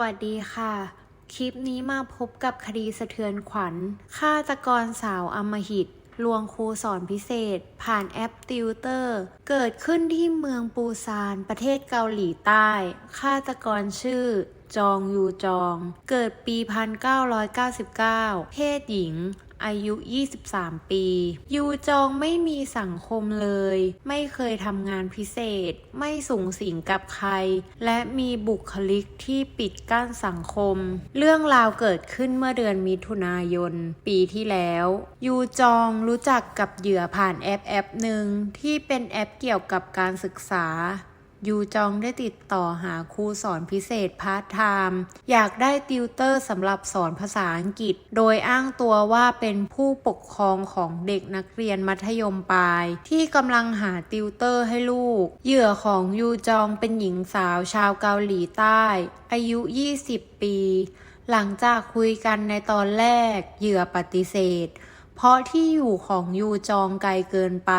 วัสดีค่ะ คลิปนี้มาพบกับคดีสะเทือนขวัญฆาตกรสาวอมหิต ลวงครูสอนพิเศษ ผ่านแอปติวเตอร์ เกิดขึ้นที่เมืองปูซานประเทศเกาหลีใต้ฆาตกรชื่อ จองยูจอง เกิดปี 1999 เพศหญิง อายุ 23 ปี ยูจองไม่มีสังคมเลย ไม่เคยทำงานพิเศษ ไม่สูงสิงกับใคร และมีบุคลิกที่ปิดกั้นสังคม เรื่องราวเกิดขึ้นเมื่อเดือนมิถุนายน ปีที่แล้ว ยูจองรู้จักกับเหยื่อผ่านแอปแอปหนึ่งที่เป็นแอปเกี่ยวกับการศึกษา ยูจองได้ติดต่อหาครูสอนพิเศษพาร์ทไทม์อยากได้ติวเตอร์สำหรับสอนภาษาอังกฤษ โดยอ้างตัวว่าเป็นผู้ปกครองของเด็กนักเรียนมัธยมปลาย ที่กำลังหาติวเตอร์ให้ลูก เหยื่อของยูจองเป็นหญิงสาวชาวเกาหลีใต้ อายุ 20 ปี หลังจากคุยกันในตอนแรกเหยื่อปฏิเสธ เพราะที่อยู่ของยูจองไกลเกินไป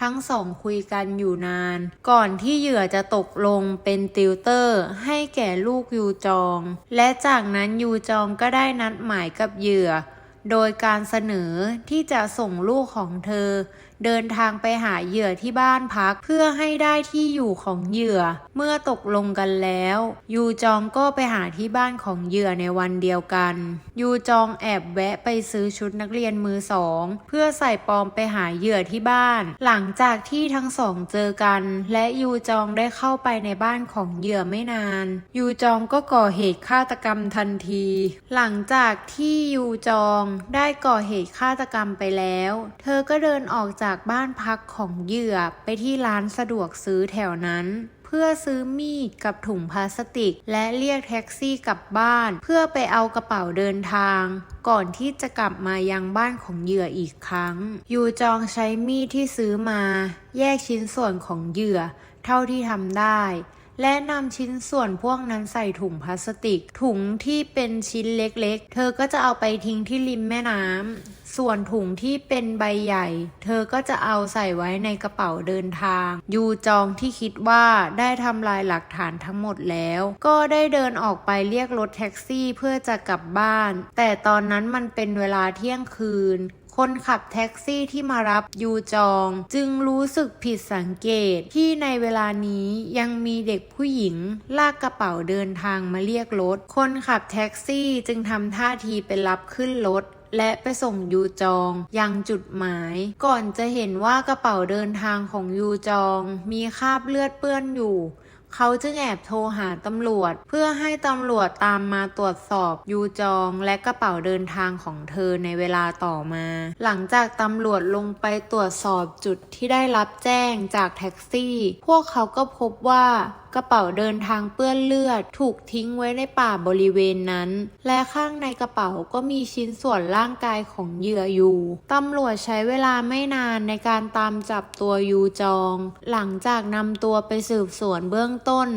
ทั้งสองคุยกันอยู่นาน ก่อนที่เหยื่อจะตกลงเป็นติวเตอร์ ให้แก่ลูกยูจอง และจากนั้นยูจองก็ได้นัดหมายกับเหยื่อ โดยการเสนอที่จะส่งลูกของเธอเดินทางไปหาเหยื่อที่บ้านพักเพื่อให้ได้ที่อยู่ของเหยื่อ เมื่อตกลงกันแล้ว ยูจองก็ไปหาที่บ้านของเหยื่อในวันเดียวกัน ยูจองแอบแวะไปซื้อชุดนักเรียนมือสองเพื่อใส่ปลอมไปหาเหยื่อที่บ้าน หลังจากที่ทั้งสองเจอกัน และยูจองได้เข้าไปในบ้านของเหยื่อไม่นาน ยูจองก็ก่อเหตุฆาตกรรมทันที หลังจากที่ยูจองได้ก่อเหตุฆาตกรรมไปแล้ว เธอก็เดินออกจากากบ้านพักของเหยื่อไปที่ร้านสะดวกซื้อแถวนั้น เพื่อซื้อมีดกับถุงพลาสติก และเรียกแท็กซี่กลับบ้าน เพื่อไปเอากระเป๋าเดินทาง ก่อนที่จะกลับมายังบ้านของเหยื่ออีกครั้ง ยูจองใช้มีดที่ซื้อมา แยกชิ้นส่วนของเหยื่อ เท่าที่ทำได้ และนำชิ้นส่วนพวกนั้นใส่ถุงพลาสติก ถุงที่เป็นชิ้นเล็กๆ เธอก็จะเอาไปทิ้งที่ริมแม่น้ำ ส่วนถุงที่เป็นใบใหญ่ เธอก็จะเอาใส่ไว้ในกระเป๋าเดินทาง ยูจองที่คิดว่าได้ทำลายหลักฐานทั้งหมดแล้ว ก็ได้เดินออกไปเรียกรถแท็กซี่เพื่อจะกลับบ้าน แต่ตอนนั้นมันเป็นเวลาเที่ยงคืน คนขับแท็กซี่ที่มารับยูจอง จึงรู้สึกผิดสังเกตที่ในเวลานี้ยังมีเด็กผู้หญิง ลากกระเป๋าเดินทางมาเรียกรถ คนขับแท็กซี่จึงทำท่าทีไปรับขึ้นรถและไปส่งยูจองยังจุดหมาย ก่อนจะเห็นว่ากระเป๋าเดินทางของยูจอง มีคราบเลือดเปื้อนอยู่ เขาจึงแอบโทรหาตำรวจ เพื่อให้ตำรวจตามมาตรวจสอบยูจองและกระเป๋าเดินทางของเธอในเวลาต่อมา หลังจากตำรวจลงไปตรวจสอบจุดที่ได้รับแจ้งจากแท็กซี่ พวกเขาก็พบว่า ระเป๋าเดินทางเปื้อนเลือด ถูกทิ้งไว้ในป่าบริเวณนั้น และข้างในกระเป๋าก็มีชิ้นส่วนร่างกายของเหยื่ออยู่ตำรวจใช้เวลาไม่นานในการตามจับตัวยูจอง หลังจากนำตัวไปสืบสวนเบื้องต้น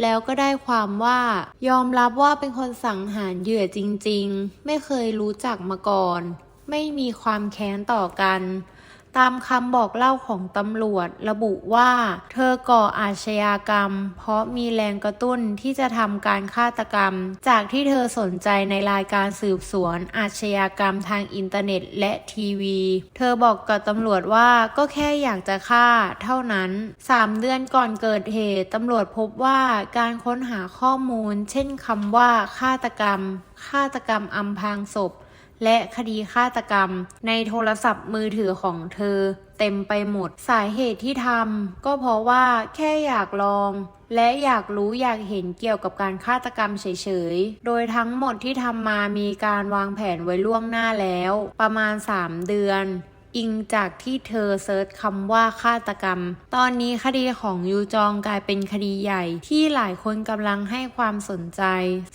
แล้วก็ได้ความว่ายอมรับว่าเป็นคนสังหารเหยื่อจริงๆ ไม่เคยรู้จักมาก่อน ไม่มีความแค้นต่อกัน ตามคำบอกเล่าของตำรวจระบุว่า เธอก่ออาชญากรรม เพราะมีแรงกระตุ้นที่จะทำการฆาตกรรม จากที่เธอสนใจในรายการสืบสวนอาชญากรรมทางอินเทอร์เน็ตและทีวี เธอบอกกับตำรวจว่าก็แค่อยากจะฆ่าเท่านั้น 3 เดือนก่อนเกิดเหตุตำรวจพบว่าการค้นหาข้อมูล เช่นคำว่าฆาตกรรมฆาตกรรมอำพรางศพ และคดีฆาตกรรม ในโทรศัพท์มือถือของเธอ เต็มไปหมด สาเหตุที่ทำก็เพราะว่าแค่อยากลอง และอยากรู้อยากเห็นเกี่ยวกับการฆาตกรรมเฉยๆ โดยทั้งหมดที่ทำมามีการวางแผนไว้ล่วงหน้าแล้ว ประมาณ 3 เดือน อิงจากที่เธอเซิร์ชคำว่าฆาตกรรม ตอนนี้คดีของยูจองกลายเป็นคดีใหญ่ที่หลายคนกำลังให้ความสนใจ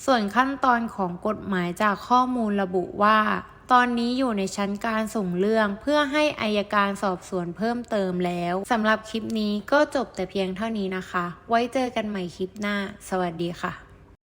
ส่วนขั้นตอนของกฎหมายจากข้อมูลระบุว่าตอนนี้อยู่ในชั้นการส่งเรื่องเพื่อให้อายการสอบสวนเพิ่มเติมแล้วสำหรับคลิปนี้ก็จบแต่เพียงเท่านี้นะคะ ไว้เจอกันใหม่คลิปหน้า สวัสดีค่ะ